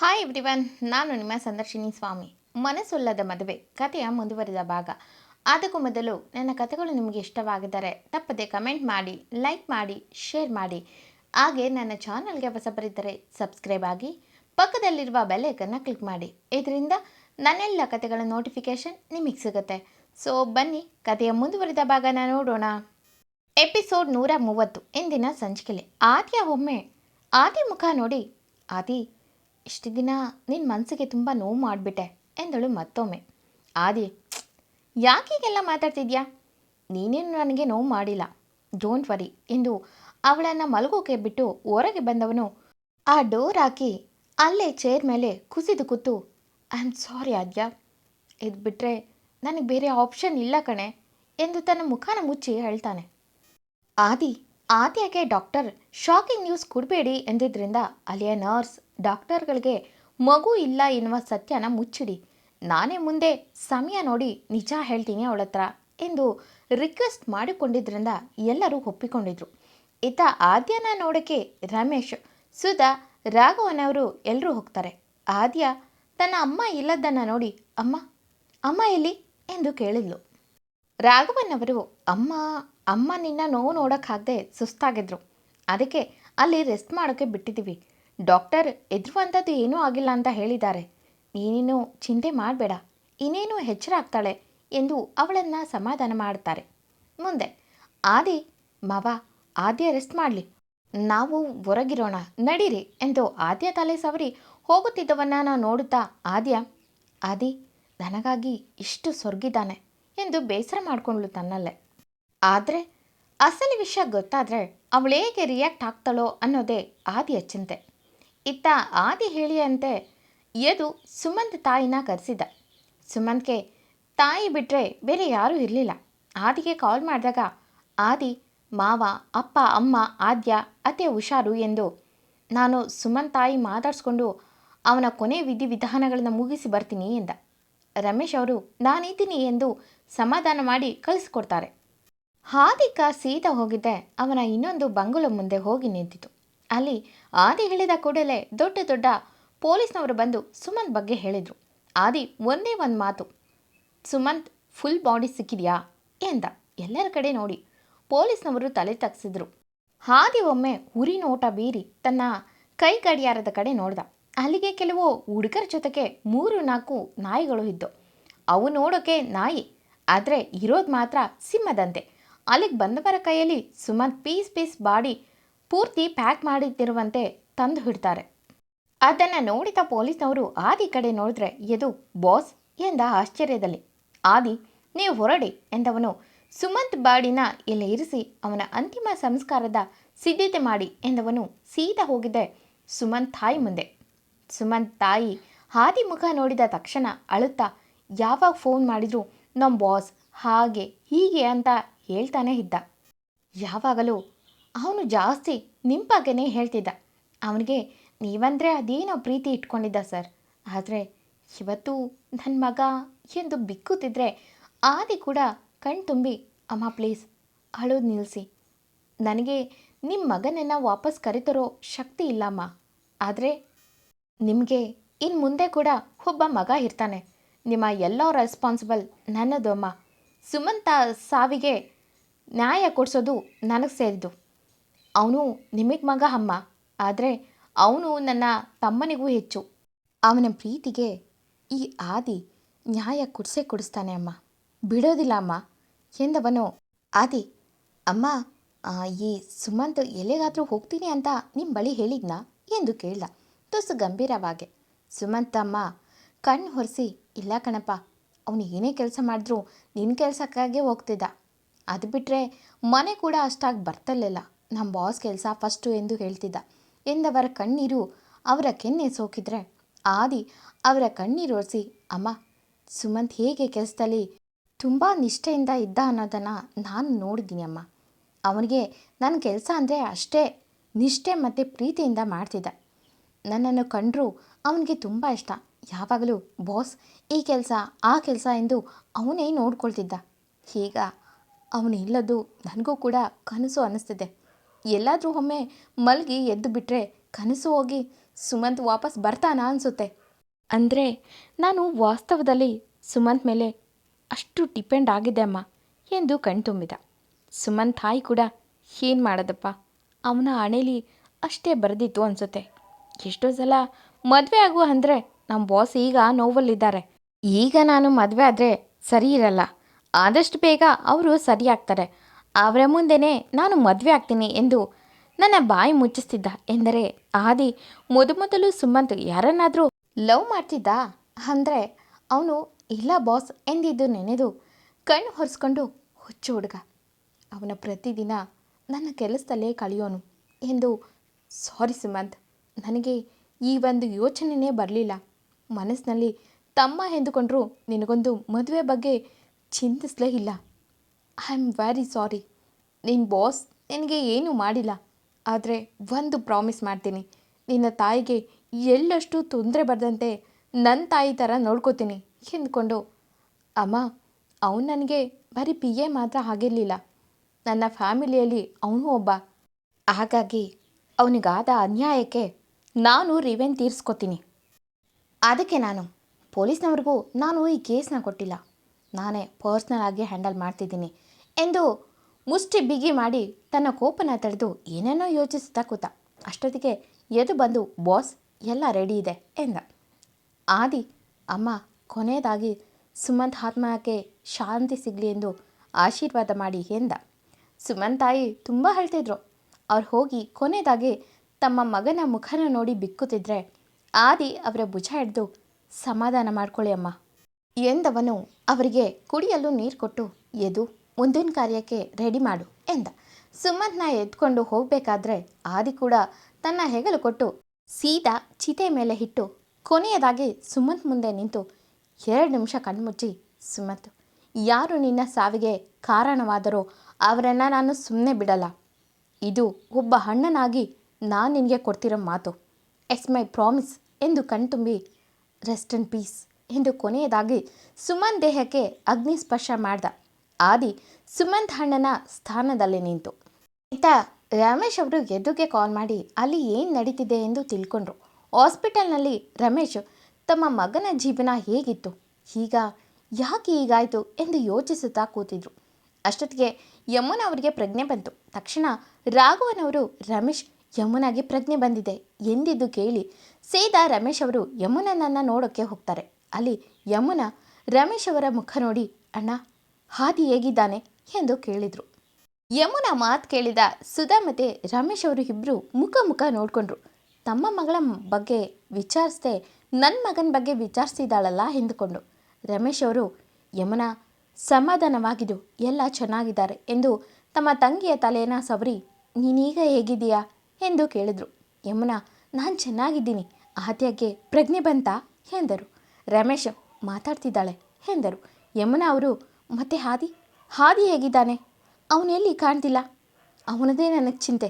Hi everyone ನಾನು ನಿಮ್ಮ ಸಂದರ್ಶಿನಿ ಸ್ವಾಮಿ. ಮನಸ್ಸುಲ್ಲದ ಮದುವೆ, ಕಥೆಯ ಮುಂದುವರಿದ ಭಾಗ. ಅದಕ್ಕೂ ಮೊದಲು ನನ್ನ ಕಥೆಗಳು ನಿಮಗೆ ಇಷ್ಟವಾಗಿದ್ದರೆ ತಪ್ಪದೆ ಕಮೆಂಟ್ ಮಾಡಿ, ಲೈಕ್ ಮಾಡಿ, ಶೇರ್ ಮಾಡಿ. ಹಾಗೆ ನನ್ನ ಚಾನಲ್ಗೆ ಹೊಸಬರಿದ್ದರೆ ಸಬ್ಸ್ಕ್ರೈಬ್ ಆಗಿ, ಪಕ್ಕದಲ್ಲಿರುವ ಬೆಲೆಕನ್ನು ಕ್ಲಿಕ್ ಮಾಡಿ. ಇದರಿಂದ ನನ್ನೆಲ್ಲ ಕಥೆಗಳ ನೋಟಿಫಿಕೇಷನ್ ನಿಮಗೆ ಸಿಗುತ್ತೆ. ಸೊ ಬನ್ನಿ, ಕಥೆಯ ಮುಂದುವರಿದ ಭಾಗನ ನೋಡೋಣ. ಎಪಿಸೋಡ್ ನೂರ ಮೂವತ್ತು, ಇಂದಿನ ಸಂಚಿಕೆಲೆ. ಆದ್ಯ ಒಮ್ಮೆ ಆದಿ ಮುಖ ನೋಡಿ. ಆದಿ ಇಷ್ಟು ದಿನ ನಿನ್ನ ಮನಸ್ಸಿಗೆ ತುಂಬ ನೋವು ಮಾಡಿಬಿಟ್ಟೆ ಎಂದಳು ಮತ್ತೊಮ್ಮೆ. ಆದಿ ಯಾಕೀಗೆಲ್ಲ ಮಾತಾಡ್ತಿದ್ಯಾ? ನೀನೇನು ನನಗೆ ನೋವು ಮಾಡಿಲ್ಲ. ಡೋಂಟ್ ವರಿ ಎಂದು ಅವಳನ್ನು ಮಲಗೋಕೆ ಬಿಟ್ಟು ಹೊರಗೆ ಬಂದವನು ಆ ಡೋರ್ ಹಾಕಿ ಅಲ್ಲೇ ಚೇರ್ ಮೇಲೆ ಕುಸಿದು ಕೂತು ಐ ಆಮ್ ಸಾರಿ ಆದ್ಯ ಇದು ಬಿಟ್ಟರೆ ನನಗೆ ಬೇರೆ ಆಪ್ಷನ್ ಇಲ್ಲ ಕಣೆ, ಎಂದು ತನ್ನ ಮುಖನ ಮುಚ್ಚಿ ಹೇಳ್ತಾನೆ. ಆದಿ ಆದ್ಯಕ್ಕೆ ಡಾಕ್ಟರ್ ಶಾಕಿಂಗ್ ನ್ಯೂಸ್ ಕೊಡಬೇಡಿ ಎಂದಿದ್ದರಿಂದ ಅಲ್ಲಿಯ ನರ್ಸ್ ಡಾಕ್ಟರ್ಗಳಿಗೆ ಮಗು ಇಲ್ಲ ಎನ್ನುವ ಸತ್ಯನ ಮುಚ್ಚಿಡಿ. ನಾನೇ ಮುಂದೆ ಸಮಯ ನೋಡಿ ನಿಜ ಹೇಳ್ತೀನಿ ಅವಳ ಹತ್ರ ಎಂದು ರಿಕ್ವೆಸ್ಟ್ ಮಾಡಿಕೊಂಡಿದ್ದರಿಂದ ಎಲ್ಲರೂ ಒಪ್ಪಿಕೊಂಡಿದ್ರು. ಇತ್ತ ಆದ್ಯನ ನೋಡೋಕೆ ರಮೇಶ್, ಸುಧಾ ರಾಘವನವರು ಎಲ್ಲರೂ ಹೋಗ್ತಾರೆ. ಆದ್ಯ ತನ್ನ ಅಮ್ಮ ಇಲ್ಲದನ್ನು ನೋಡಿ, ಅಮ್ಮ ಅಮ್ಮ ಎಲ್ಲಿ? ಎಂದು ಕೇಳಿದ್ಲು. ರಾಘವನ್ ಅವರು, ಅಮ್ಮ ಅಮ್ಮ ನಿನ್ನ ನೋವು ನೋಡೋಕ್ಕಾಗದೆ ಸುಸ್ತಾಗಿದ್ರು. ಅದಕ್ಕೆ ಅಲ್ಲಿ ರೆಸ್ಟ್ ಮಾಡೋಕ್ಕೆ ಬಿಟ್ಟಿದ್ದೀವಿ. ಡಾಕ್ಟರ್ ಎದುರುವಂಥದ್ದು ಏನೂ ಆಗಿಲ್ಲ ಅಂತ ಹೇಳಿದ್ದಾರೆ. ನೀನೇನು ಚಿಂತೆ ಮಾಡಬೇಡ. ಇನ್ನೇನು ಎಚ್ಚರ ಆಗ್ತಾಳೆ ಎಂದು ಅವಳನ್ನು ಸಮಾಧಾನ ಮಾಡ್ತಾರೆ. ಮುಂದೆ, ಆದಿ, ಮಾವ ಆದ್ಯ ರೆಸ್ಟ್ ಮಾಡಲಿ. ನಾವು ಹೊರಗಿರೋಣ. ನಡೀರಿ ಎಂದು ಆದ್ಯ ತಲೆ ಸವರಿ ಹೋಗುತ್ತಿದ್ದವನ್ನ ನಾನು ನೋಡುತ್ತಾ, ಆದ್ಯ, ಆದಿ, ನನಗಾಗಿ ಇಷ್ಟು ಸೊರ್ಗಿದ್ದಾನೆ ಎಂದು ಬೇಸರ ಮಾಡಿಕೊಂಡ್ಳು ತನ್ನಲ್ಲೇ. ಆದರೆ, ಅಸಲಿ ವಿಷಯ ಗೊತ್ತಾದರೆ ಅವಳು ಹೇಗೆ ರಿಯಾಕ್ಟ್ ಆಗ್ತಾಳೋ ಅನ್ನೋದೇ ಆದಿಯ ಚಿಂತೆ. ಇತ್ತ ಆದಿ ಹೇಳಿಯಂತೆ ಯದು ಸುಮಂತ್ ತಾಯಿನ ಕರೆಸಿದ್ದ. ಸುಮಂತ್ಗೆ ತಾಯಿ ಬಿಟ್ಟರೆ ಬೇರೆ ಯಾರೂ ಇರಲಿಲ್ಲ. ಆದಿಗೆ ಕಾಲ್ ಮಾಡಿದಾಗ, ಆದಿ, ಮಾವ, ಅಪ್ಪ, ಅಮ್ಮ, ಆದ್ಯ, ಅತ್ತೆ ಹುಷಾರು ಎಂದು ನಾನು ಸುಮಂತ್ ತಾಯಿ ಮಾತಾಡಿಸ್ಕೊಂಡು ಅವನ ಕೊನೆ ವಿಧಿವಿಧಾನಗಳನ್ನು ಮುಗಿಸಿ ಬರ್ತೀನಿ ಎಂದ. ರಮೇಶ್ ಅವರು, ನಾನಿದ್ದೀನಿ ಎಂದು ಸಮಾಧಾನ ಮಾಡಿ ಕಳಿಸ್ಕೊಡ್ತಾರೆ. ಹಾದಿಕ ಸೀದಾ ಹೋಗಿದ್ದೆ. ಅವನ ಇನ್ನೊಂದು ಬಂಗುಲ ಮುಂದೆ ಹೋಗಿ ನಿಂತಿತು. ಅಲ್ಲಿ ಆದಿ ಹೇಳಿದ ಕೂಡಲೇ ದೊಡ್ಡ ದೊಡ್ಡ ಪೊಲೀಸ್ನವರು ಬಂದು ಸುಮಂತ್ ಬಗ್ಗೆ ಹೇಳಿದರು. ಆದಿ, ಒಂದೇ ಒಂದು ಮಾತು, ಸುಮಂತ್ ಫುಲ್ ಬಾಡಿ ಸಿಕ್ಕಿದೆಯಾ? ಎಂದ. ಎಲ್ಲರ ಕಡೆ ನೋಡಿ, ಪೊಲೀಸ್ನವರು ತಲೆ ತಗ್ಸಿದ್ರು. ಹಾದಿ ಒಮ್ಮೆ ಉರಿ ನೋಟ ಬೀರಿ ತನ್ನ ಕೈ ಗಡಿಯಾರದ ಕಡೆ ನೋಡ್ದ. ಅಲ್ಲಿಗೆ ಕೆಲವು ಹುಡುಗರ ಜೊತೆಗೆ ಮೂರು, ನಾಲ್ಕು ನಾಯಿಗಳು ಇದ್ದವು ಅವು ನೋಡೋಕೆ ನಾಯಿ, ಆದರೆ ಇರೋದು ಮಾತ್ರ ಸಿಂಹದಂತೆ. ಅಲ್ಲಿಗೆ ಬಂದವರ ಕೈಯಲ್ಲಿ ಸುಮಂತ್ ಪೀಸ್ ಪೀಸ್ ಬಾಡಿ ಪೂರ್ತಿ ಪ್ಯಾಕ್ ಮಾಡಿದ್ದಿರುವಂತೆ ತಂದು ಹಿಡ್ತಾರೆ ಅದನ್ನು ನೋಡಿದ ಪೊಲೀಸ್ನವರು ಆದಿ ಕಡೆ ನೋಡಿದ್ರೆ, ಎದು ಬಾಸ್ ಎಂದ ಆಶ್ಚರ್ಯದಲ್ಲಿ. ಆದಿ, ನೀವು ಹೊರಡಿ ಎಂದವನು, ಸುಮಂತ್ ಬಾಡಿನ ಇಲ್ಲಿ ಇರಿಸಿ, ಅವನ ಅಂತಿಮ ಸಂಸ್ಕಾರದ ಸಿದ್ಧತೆ ಮಾಡಿ ಎಂದವನು ಸೀದಾ ಹೋಗಿದ್ದೆ ಸುಮಂತ್ ತಾಯಿ ಮುಂದೆ. ಸುಮಂತ್ ತಾಯಿ ಹಾದಿ ಮುಖ ನೋಡಿದ ತಕ್ಷಣ ಅಳುತ್ತಾ, ಯಾವಾಗ ಫೋನ್ ಮಾಡಿದ್ರು ನಮ್ಮ ಬಾಸ್ ಹಾಗೆ ಹೀಗೆ ಅಂತ ಹೇಳ್ತಾನೆ ಇದ್ದ. ಯಾವಾಗಲೂ ಅವನು ಜಾಸ್ತಿ ನಿಮ್ಮ ಬಗ್ಗೆನೇ ಹೇಳ್ತಿದ್ದ. ಅವನಿಗೆ, ನೀವಂದರೆ ಅದೇನೋ ಪ್ರೀತಿ ಇಟ್ಕೊಂಡಿದ್ದ ಸರ್. ಆದರೆ ಇವತ್ತು ನನ್ನ ಮಗ ಎಂದು ಬಿಕ್ಕುತ್ತಿದ್ರೆ ಆದಿ ಕೂಡ ಕಣ್ ತುಂಬಿ, ಅಮ್ಮ ಪ್ಲೀಸ್ ಅಳೋದು ನಿಲ್ಲಿಸಿ ನನಗೆ ನಿಮ್ಮ ಮಗನನ್ನು ವಾಪಸ್ ಕರೆತರೋ ಶಕ್ತಿ ಇಲ್ಲಮ್ಮ. ಆದರೆ ನಿಮಗೆ ಇನ್ನು ಮುಂದೆ ಕೂಡ ಒಬ್ಬ ಮಗ ಇರ್ತಾನೆ. ನಿಮ್ಮ ಎಲ್ಲ ರೆಸ್ಪಾನ್ಸಿಬಲ್ ನನ್ನದು ಅಮ್ಮ. ಸುಮಂತ ಸಾವಿಗೆ ನ್ಯಾಯ ಕೊಡಿಸೋದು ನನಗೆ ಸೇರಿದ್ದು. ಅವನು ನಿಮಗೆ ಮಗ ಅಮ್ಮ. ಆದರೆ ಅವನು ನನ್ನ ತಮ್ಮನಿಗೂ ಹೆಚ್ಚು. ಅವನ ಪ್ರೀತಿಗೆ ಈ ಆದಿ ನ್ಯಾಯ ಕೊಡಿಸೇ ಕೊಡಿಸ್ತಾನೆ ಅಮ್ಮ. ಬಿಡೋದಿಲ್ಲ ಅಮ್ಮ. ಎಂದವನು. ಆದಿ, ಅಮ್ಮ ಈ ಸುಮಂತ್ ಎಲ್ಲಿಗಾದರೂ ಹೋಗ್ತೀನಿ ಅಂತ ನಿಮ್ಮ ಬಳಿ ಹೇಳಿದ್ನಾ ಎಂದು ಕೇಳ್ದ. ತುಸು ಗಂಭೀರವಾಗಿ. ಸುಮಂತ್ ಅಮ್ಮ ಕಣ್ಣು ಹೊರಿಸಿ ಇಲ್ಲ ಕಣಪ್ಪ. ಅವನು ಏನೇ ಕೆಲಸ ಮಾಡಿದ್ರೂ ನಿನ್ನ ಕೆಲಸಕ್ಕಾಗೇ ಹೋಗ್ತಿದ್ದ. ಅದು ಬಿಟ್ಟರೆ ಮನೆ ಕೂಡ ಅಷ್ಟಾಗಿ ಬರ್ತಿರ್ಲಿಲ್ಲ. ನಮ್ಮ ಬಾಸ್ ಕೆಲಸ ಫಸ್ಟು ಎಂದು ಹೇಳ್ತಿದ್ದ. ಎಂದವರ ಕಣ್ಣೀರು ಅವರ ಕೆನ್ನೆ ಸೋಕಿದ್ರೆ. ಆದಿ ಅವರ ಕಣ್ಣೀರು ಒರೆಸಿ, ಅಮ್ಮ, ಸುಮಂತ್ ಹೇಗೆ ಕೆಲಸದಲ್ಲಿ? ತುಂಬ ನಿಷ್ಠೆಯಿಂದ ಇದ್ದ ಅನ್ನೋದನ್ನು ನಾನು ನೋಡಿದ್ದೀನಿ ಅಮ್ಮ. ಅವನಿಗೆ ನನ್ನ ಕೆಲಸ ಅಂದರೆ ಅಷ್ಟೇ ನಿಷ್ಠೆ ಮತ್ತು ಪ್ರೀತಿಯಿಂದ ಮಾಡ್ತಿದ್ದ. ನನ್ನನ್ನು ಕಂಡರೂ ಅವನಿಗೆ ತುಂಬ ಇಷ್ಟ. ಯಾವಾಗಲೂ ಬಾಸ್ ಈ ಕೆಲಸ, ಆ ಕೆಲಸ ಎಂದು ಅವನೇ ನೋಡ್ಕೊಳ್ತಿದ್ದ. ಈಗ ಅವನು ನನಗೂ ಕೂಡ ಕನಸು ಅನ್ನಿಸ್ತಿದೆ ಎಲ್ಲಾದರೂ ಒಮ್ಮೆ ಮಲಗಿ ಎದ್ದು ಬಿಟ್ಟರೆ ಕನಸು ಹೋಗಿ ಸುಮಂತ್ ವಾಪಸ್ ಬರ್ತಾನಾ ಅನಿಸುತ್ತೆ. ಅಂದರೆ ನಾನು ವಾಸ್ತವದಲ್ಲಿ ಸುಮಂತ್ ಮೇಲೆ ಅಷ್ಟು ಡಿಪೆಂಡ್ ಆಗಿದೆ ಅಮ್ಮ ಎಂದು ಕಣ್ತುಂಬಿದ ಸುಮಂತ್ ತಾಯಿ ಕೂಡ ಏನು ಮಾಡೋದಪ್ಪ? ಅವನ ಹಣೆಲಿ ಅಷ್ಟೇ ಬರೆದಿತ್ತು ಅನಿಸುತ್ತೆ. ಎಷ್ಟೋ ಸಲ ಮದುವೆ ಆಗುವ ಅಂದರೆ ನಮ್ಮ ಬಾಸ್ ಈಗ ನೋವಲ್ಲಿದ್ದಾರೆ. ಈಗ ನಾನು ಮದುವೆ ಆದರೆ ಸರಿ ಇರಲ್ಲ. ಆದಷ್ಟು ಬೇಗ ಅವರು ಸರಿ ಆಗ್ತಾರೆ. ಅವರ ಮುಂದೆನೇ ನಾನು ಮದುವೆ ಆಗ್ತೀನಿ ಎಂದು ನನ್ನ ಬಾಯಿ ಮುಚ್ಚಿಸ್ತಿದ್ದ ಎಂದರೆ, ಆದಿ ಮೊದಮೊದಲು ಸುಮಂತ್ ಯಾರನ್ನಾದರೂ ಲವ್ ಮಾಡ್ತಿದ್ದ? ಅಂದರೆ, ಅವನು ಇಲ್ಲ ಬಾಸ್ ಎಂದಿದ್ದು ನೆನೆದು ಕಣ್ಣು ಹೊರಿಸ್ಕೊಂಡು, ಹುಚ್ಚು ಹುಡುಗ, ಅವನ ಪ್ರತಿದಿನ ನನ್ನ ಕೆಲಸದಲ್ಲೇ ಕಳೆಯೋನು ಎಂದು, ಸಾರಿ ಸುಮಂತ್, ನನಗೆ ಈ ಒಂದು ಯೋಚನೆಯೇ ಬರಲಿಲ್ಲ. ಮನಸ್ಸಿನಲ್ಲಿ ತಮ್ಮ ಎಂದುಕೊಂಡ್ರೂ ನಿನಗೊಂದು ಮದುವೆ ಬಗ್ಗೆ ಚಿಂತಿಸಲೇ ಇಲ್ಲ. ಐ ಆಮ್ ವೆರಿ ಸಾರಿ ನಿನ್ನ ಬಾಸ್ ನಿನಗೆ ಏನೂ ಮಾಡಿಲ್ಲ. ಆದರೆ ಒಂದು ಪ್ರಾಮಿಸ್ ಮಾಡ್ತೀನಿ. ನಿನ್ನ ತಾಯಿಗೆ ಎಳ್ಳಷ್ಟು ತೊಂದರೆ ಬರದಂತೆ ನನ್ನ ತಾಯಿ ಥರ ನೋಡ್ಕೋತೀನಿ ಎಂದ್ಕೊಂಡು, ಅಮ್ಮ, ಅವನು ನನಗೆ ಬರೀ ಪಿ ಎ ಮಾತ್ರ ಆಗಿರಲಿಲ್ಲ. ನನ್ನ ಫ್ಯಾಮಿಲಿಯಲ್ಲಿ ಅವನು ಒಬ್ಬ. ಹಾಗಾಗಿ ಅವನಿಗಾದ ಅನ್ಯಾಯಕ್ಕೆ ನಾನು ರಿವೆನ್ ತೀರಿಸ್ಕೊತೀನಿ. ಅದಕ್ಕೆ ನಾನು ಪೊಲೀಸ್ನವ್ರಿಗೂ ನಾನು ಈ ಕೇಸನ್ನ ಕೊಟ್ಟಿಲ್ಲ. ನಾನೇ ಪರ್ಸ್ನಲ್ ಆಗಿ ಹ್ಯಾಂಡಲ್ ಮಾಡ್ತಿದ್ದೀನಿ ಎಂದು ಮುಷ್ಟಿ ಬಿಗಿ ಮಾಡಿ ತನ್ನ ಕೋಪನ ತಡೆದು ಏನೇನೋ ಯೋಚಿಸುತ್ತಾ ಕೂತ ಅಷ್ಟೊತ್ತಿಗೆ ಎದು ಬಂದು ಬಾಸ್ ಎಲ್ಲ ರೆಡಿ ಇದೆ ಎಂದ. ಆದಿ, ಅಮ್ಮ, ಕೊನೆಯದಾಗಿ ಸುಮಂತ್ ಆತ್ಮಕ್ಕೆ ಶಾಂತಿ ಸಿಗಲಿ ಎಂದು ಆಶೀರ್ವಾದ ಮಾಡಿ ಎಂದ. ಸುಮಂತ್ ತಾಯಿ ತುಂಬ ಹೇಳ್ತಿದ್ರು, ಅವ್ರು ಹೋಗಿ ಕೊನೆಯದಾಗಿ ತಮ್ಮ ಮಗನ ಮುಖನ ನೋಡಿ ಬಿಕ್ಕುತ್ತಿದ್ರೆ ಆದಿ ಅವರ ಭುಜ ಹಿಡಿದು ಸಮಾಧಾನ ಮಾಡ್ಕೊಳ್ಳಿ ಅಮ್ಮ ಎಂದವನು ಅವರಿಗೆ ಕುಡಿಯಲು ನೀರು ಕೊಟ್ಟು, ಎದು, ಮುಂದಿನ ಕಾರ್ಯಕ್ಕೆ ರೆಡಿ ಮಾಡು ಎಂದ. ಸುಮಂತ್ನ ಎದ್ಕೊಂಡು ಹೋಗಬೇಕಾದ್ರೆ ಆದಿ ಕೂಡ ತನ್ನ ಹೆಗಲು ಕೊಟ್ಟು ಸೀದಾ ಚಿತೆ ಮೇಲೆ ಇಟ್ಟು ಕೊನೆಯದಾಗಿ ಸುಮಂತ್ ಮುಂದೆ ನಿಂತು ಎರಡು ನಿಮಿಷ ಕಣ್ಮುಚ್ಚಿ, ಸುಮಂತ್, ಯಾರು ನಿನ್ನ ಸಾವಿಗೆ ಕಾರಣವಾದರೋ ಅವರನ್ನು ನಾನು ಸುಮ್ಮನೆ ಬಿಡಲ್ಲ. ಇದು ಒಬ್ಬ ಅಣ್ಣನಾಗಿ ನಾನು ನಿನಗೆ ಕೊಡ್ತಿರೋ ಮಾತು. ಎಸ್ ಮೈ ಪ್ರಾಮಿಸ್ ಎಂದು ಕಣ್ತುಂಬಿ ರೆಸ್ಟ್ ಅಂಡ್ ಪೀಸ್ ಎಂದು ಕೊನೆಯದಾಗಿ ಸುಮನ್ ದೇಹಕ್ಕೆ ಅಗ್ನಿ ಸ್ಪರ್ಶ ಮಾಡ್ದ. ಆದಿ ಸುಮಂತ್ ಅಣ್ಣನ ಸ್ಥಾನದಲ್ಲಿ ನಿಂತು. ಇತ್ತ ರಮೇಶ್ ಅವರು ಎದುರಿಗೆ ಕಾಲ್ ಮಾಡಿ ಅಲ್ಲಿ ಏನು ನಡೀತಿದೆ ಎಂದು ತಿಳ್ಕೊಂಡ್ರು. ಹಾಸ್ಪಿಟಲ್ನಲ್ಲಿ ರಮೇಶ್ ತಮ್ಮ ಮಗನ ಜೀವನ ಹೇಗಿತ್ತು? ಈಗ ಯಾಕೆ ಹೀಗಾಯಿತು ಎಂದು ಯೋಚಿಸುತ್ತಾ ಕೂತಿದ್ರು. ಅಷ್ಟೊತ್ತಿಗೆ ಯಮುನ ಅವರಿಗೆ ಪ್ರಜ್ಞೆ ಬಂತು. ತಕ್ಷಣ ರಾಘವನವರು ರಮೇಶ್, ಯಮುನಾಗೆ ಪ್ರಜ್ಞೆ ಬಂದಿದೆ ಎಂದಿದ್ದು ಕೇಳಿ ಸೀದಾ ರಮೇಶ್ ಅವರು ಯಮುನನನ್ನು ನೋಡೋಕ್ಕೆ ಹೋಗ್ತಾರೆ. ಅಲ್ಲಿ ಯಮುನಾ ರಮೇಶ್ ಅವರ ಮುಖ ನೋಡಿ, ಅಣ್ಣ, ಹಾದಿ ಹೇಗಿದ್ದಾನೆ? ಎಂದು ಕೇಳಿದರು. ಯಮುನಾ ಮಾತು ಕೇಳಿದ ಸುಧಾ ಮತ್ತು ರಮೇಶ್ ಅವರು ಇಬ್ಬರು ಮುಖ ಮುಖ ನೋಡಿಕೊಂಡ್ರು. ತಮ್ಮ ಮಗಳ ಬಗ್ಗೆ ವಿಚಾರಿಸ್ದೆ ನನ್ನ ಮಗನ ಬಗ್ಗೆ ವಿಚಾರಿಸಿದಾಳಲ್ಲ? ಎಂದುಕೊಂಡು ರಮೇಶ್ ಅವರು, ಯಮುನಾ ಸಮಾಧಾನವಾಗಿದ್ದು ಎಲ್ಲ ಚೆನ್ನಾಗಿದ್ದಾರೆ ಎಂದು ತಮ್ಮ ತಂಗಿಯ ತಲೆಯನ್ನು ಸವರಿ, ನೀನೀಗ ಹೇಗಿದ್ದೀಯಾ? ಎಂದು ಕೇಳಿದರು. ಯಮುನಾ, ನಾನು ಚೆನ್ನಾಗಿದ್ದೀನಿ ಆದ್ಯಾಗೆ ಪ್ರಜ್ಞೆ ಬಂತಾ? ಎಂದರು. ರಮೇಶ್ ಮಾತಾಡ್ತಿದ್ದಾಳೆ ಎಂದರು. ಯಮುನಾ ಅವರು, ಮತ್ತೆ ಹಾದಿ? ಹಾದಿ ಹೇಗಿದ್ದಾನೆ? ಅವನು ಎಲ್ಲಿ ಕಾಣ್ತಿಲ್ಲ? ಅವನದೇ ನನಗೆ ಚಿಂತೆ.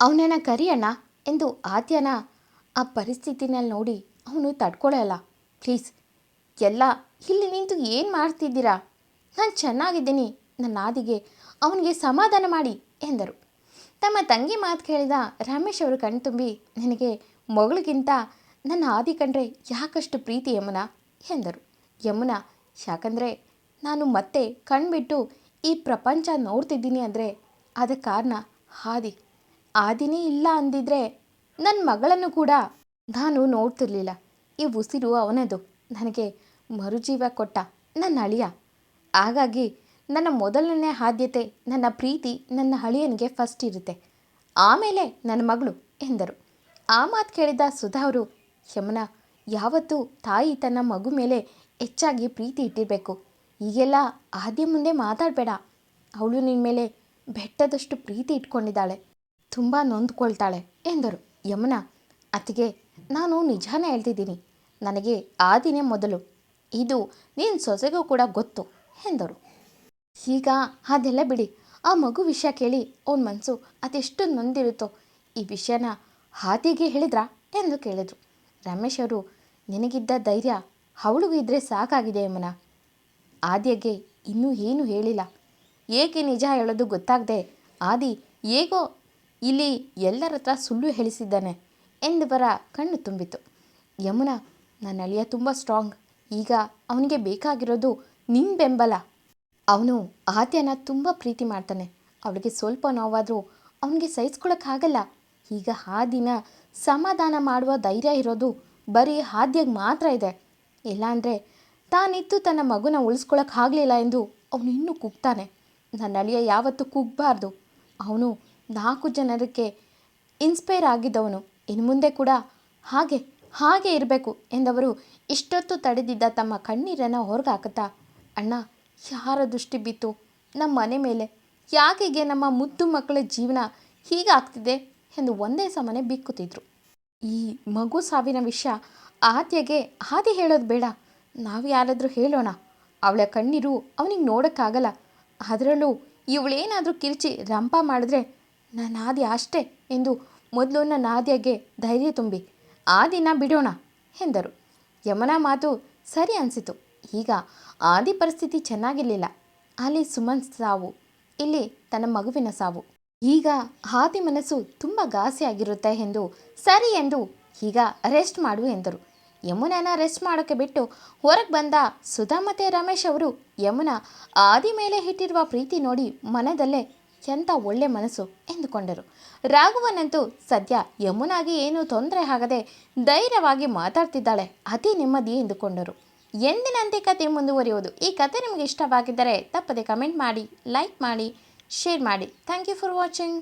ಅವನನ್ನ ಕರಿಯಣ್ಣ ಎಂದು ಆದ್ಯನ ಆ ಪರಿಸ್ಥಿತಿನಲ್ಲಿ ನೋಡಿ ಅವನು ತಡ್ಕೊಳ್ಳಲ್ಲ ಪ್ಲೀಸ್, ಎಲ್ಲ, ಇಲ್ಲಿ ನಿಂತು ಏನು ಮಾಡ್ತಿದ್ದೀರಾ? ನಾನು ಚೆನ್ನಾಗಿದ್ದೀನಿ. ನನ್ನ ಆದಿಗೆ ಅವನಿಗೆ ಸಮಾಧಾನ ಮಾಡಿ ಎಂದರು. ತಮ್ಮ ತಂಗಿ ಮಾತು ಕೇಳಿದ ರಮೇಶ್ ಅವರು ಕಣ್ತುಂಬಿ, ನನಗೆ ಮಗಳಿಗಿಂತ ನನ್ನ ಆದಿ ಕಂಡ್ರೆ ಯಾಕಷ್ಟು ಪ್ರೀತಿ ಯಮುನಾ? ಎಂದರು. ಯಮುನಾ, ಯಾಕಂದರೆ ನಾನು ಮತ್ತೆ ಕಣ್ಬಿಟ್ಟು ಈ ಪ್ರಪಂಚ ನೋಡ್ತಿದ್ದೀನಿ ಅಂದರೆ ಅದಕ್ಕೆ ಕಾರಣ ಹಾದಿ. ಆದಿನೇ ಇಲ್ಲ ಅಂದಿದ್ರೆ ನನ್ನ ಮಗಳನ್ನು ಕೂಡ ನಾನು ನೋಡ್ತಿರ್ಲಿಲ್ಲ. ಈ ಉಸಿರು ಅವನದು. ನನಗೆ ಮರುಜೀವ ಕೊಟ್ಟ ನನ್ನ ಅಳಿಯ. ಹಾಗಾಗಿ ನನ್ನ ಮೊದಲನೇ ಆದ್ಯತೆ ನನ್ನ ಪ್ರೀತಿ ನನ್ನ ಅಳಿಯನಿಗೆ ಫಸ್ಟ್ ಇರುತ್ತೆ. ಆಮೇಲೆ ನನ್ನ ಮಗಳು ಎಂದರು. ಆ ಮಾತು ಕೇಳಿದ ಸುಧಾ ಅವರು ಯಮುನಾ, ಯಾವತ್ತೂ ತಾಯಿ ತನ್ನ ಮಗು ಮೇಲೆ ಹೆಚ್ಚಾಗಿ ಪ್ರೀತಿ ಇಟ್ಟಿರಬೇಕು. ಈಗೆಲ್ಲ ಆದ್ಯ ಮುಂದೆ ಮಾತಾಡಬೇಡ. ಅವಳು ನಿನ್ನ ಮೇಲೆ ಬೆಟ್ಟದಷ್ಟು ಪ್ರೀತಿ ಇಟ್ಕೊಂಡಿದ್ದಾಳೆ. ತುಂಬ ನೊಂದ್ಕೊಳ್ತಾಳೆ ಎಂದರು ಯಮುನಾ. ಅತ್ತಿಗೆ, ನಾನು ನಿಜಾನೇ ಹೇಳ್ತಿದ್ದೀನಿ. ನನಗೆ ಆ ದಿನೇ ಮೊದಲು. ಇದು ನಿನ್ನ ಸೊಸೆಗೂ ಕೂಡ ಗೊತ್ತು ಎಂದರು. ಈಗ ಅದೆಲ್ಲ ಬಿಡಿ. ಆ ಮಗು ವಿಷಯ ಕೇಳಿ ಅವನ ಮನಸ್ಸು ಅದೆಷ್ಟು ನೊಂದಿರುತ್ತೋ ಈ ವಿಷಯನ ಹಾದಿಗೆ ಹೇಳಿದ್ರಾ ಎಂದು ಕೇಳಿದರು. ರಮೇಶ್ ಅವರು, ನಿನಗಿದ್ದ ಧೈರ್ಯ ಅವಳಿಗೂ ಇದ್ದರೆ ಸಾಕಾಗಿದೆ ಯಮುನಾ. ಆದ್ಯಗೆ ಇನ್ನೂ ಏನು ಹೇಳಿಲ್ಲ. ಏಕೆ ನಿಜ ಹೇಳೋದು ಗೊತ್ತಾಗದೆ ಆದಿ ಹೇಗೋ ಇಲ್ಲಿ ಎಲ್ಲರ ಹತ್ರ ಸುಳ್ಳು ಹೇಳಿಸಿದ್ದಾನೆ ಎಂದು ಬರ ಕಣ್ಣು ತುಂಬಿತು ಯಮುನಾ, ನನ್ನ ಅಳಿಯ ತುಂಬ ಸ್ಟ್ರಾಂಗ್ ಈಗ ಅವನಿಗೆ ಬೇಕಾಗಿರೋದು ನಿನ್ನ ಬೆಂಬಲ. ಅವನು ಆದ್ಯನ ತುಂಬ ಪ್ರೀತಿ ಮಾಡ್ತಾನೆ. ಅವಳಿಗೆ ಸ್ವಲ್ಪ ನೋವಾದರೂ ಅವನಿಗೆ ಸಹಿಸ್ಕೊಳಕ್ಕಾಗಲ್ಲ. ಈಗ ಹಾದಿನ ಸಮಾಧಾನ ಮಾಡುವ ಧೈರ್ಯ ಇರೋದು ಬರೀ ಹಾದ್ಯಗೆ ಮಾತ್ರ ಇದೆ. ಇಲ್ಲಾಂದರೆ ತಾನಿತ್ತು ತನ್ನ ಮಗುನ ಉಳಿಸ್ಕೊಳ್ಳೋಕ್ಕಾಗಲಿಲ್ಲ ಎಂದು ಅವನು ಇನ್ನೂ ಕುಗ್ತಾನೆ. ನನ್ನ ಅಳಿಯ ಯಾವತ್ತೂ ಕುಗ್ಬಾರ್ದು. ಅವನು ನಾಲ್ಕು ಜನರಿಗೆ ಇನ್ಸ್ಪೈರ್ ಆಗಿದ್ದವನು. ಇನ್ನು ಮುಂದೆ ಕೂಡ ಹಾಗೆ ಹಾಗೆ ಇರಬೇಕು ಎಂದವರು ಇಷ್ಟೊತ್ತು ತಡೆದಿದ್ದ ತಮ್ಮ ಕಣ್ಣೀರನ್ನು ಹೊರಗೆ ಹಾಕುತ್ತಾ ಅಣ್ಣ, ಯಾರ ದೃಷ್ಟಿ ಬಿತ್ತು? ನಮ್ಮ ಮನೆ ಮೇಲೆ. ಯಾಕೆಗೆ ನಮ್ಮ ಮುದ್ದು ಮಕ್ಕಳ ಜೀವನ ಹೀಗಾಗ್ತಿದೆ? ಎಂದು ಒಂದೇ ಸಮನೆ ಬಿಕ್ಕುತ್ತಿದ್ರು. ಈ ಮಗು ಸಾವಿನ ವಿಷಯ ಆದ್ಯಗೆ ಹಾದಿ ಹೇಳೋದು ಬೇಡ. ನಾವು ಯಾರಾದರೂ ಹೇಳೋಣ. ಅವಳ ಕಣ್ಣೀರು ಅವನಿಗೆ ನೋಡೋಕ್ಕಾಗಲ್ಲ. ಅದರಲ್ಲೂ ಇವಳೇನಾದರೂ ಕಿರ್ಚಿ ರಂಪ ಮಾಡಿದ್ರೆ ನಾನು ಆದಿ ಅಷ್ಟೇ ಎಂದು ಮೊದಲು ನನ್ನ ಆದ್ಯಗೆ ಧೈರ್ಯ ತುಂಬಿ, ಆ ದಿನ ಬಿಡೋಣ ಎಂದರು. ಯಮನ ಮಾತು ಸರಿ ಅನಿಸಿತು. ಈಗ ಆದಿ ಪರಿಸ್ಥಿತಿ ಚೆನ್ನಾಗಿರಲಿಲ್ಲ. ಅಲ್ಲಿ ಸುಮನ್ ಸಾವು, ಇಲ್ಲಿ ತನ್ನ ಮಗುವಿನ ಸಾವು. ಈಗ ಹಾದಿ ಮನಸ್ಸು ತುಂಬ ಘಾಸಿಯಾಗಿರುತ್ತೆ ಎಂದು ಸರಿ ಎಂದು ಈಗ ರೆಸ್ಟ್ ಮಾಡು ಎಂದರು. ಯಮುನಾನ ರೆಸ್ಟ್ ಮಾಡೋಕ್ಕೆ ಬಿಟ್ಟು ಹೊರಗೆ ಬಂದ ಸುಧಾ ರಮೇಶ್ ಅವರು ಯಮುನಾ ಆದಿ ಮೇಲೆ ಇಟ್ಟಿರುವ ಪ್ರೀತಿ ನೋಡಿ ಮನದಲ್ಲೇ ಎಂಥ ಒಳ್ಳೆ ಮನಸ್ಸು ಎಂದುಕೊಂಡರು. ರಾಘವನಂತೂ ಸದ್ಯ ಯಮುನಾಗೆ ಏನೂ ತೊಂದರೆ ಆಗದೆ ಧೈರ್ಯವಾಗಿ ಮಾತಾಡ್ತಿದ್ದಾಳೆ, ಅತಿ ನೆಮ್ಮದಿ ಎಂದುಕೊಂಡರು. ಎಂದಿನಂತೆ ಕತೆ ಮುಂದುವರಿಯುವುದು. ಈ ಕತೆ ನಿಮಗೆ ಇಷ್ಟವಾಗಿದ್ದರೆ ತಪ್ಪದೆ ಕಮೆಂಟ್ ಮಾಡಿ, ಲೈಕ್ ಮಾಡಿ ಶೇರ್ ಮಾಡಿ ಥ್ಯಾಂಕ್ ಯು ಫಾರ್ ವಾಚಿಂಗ್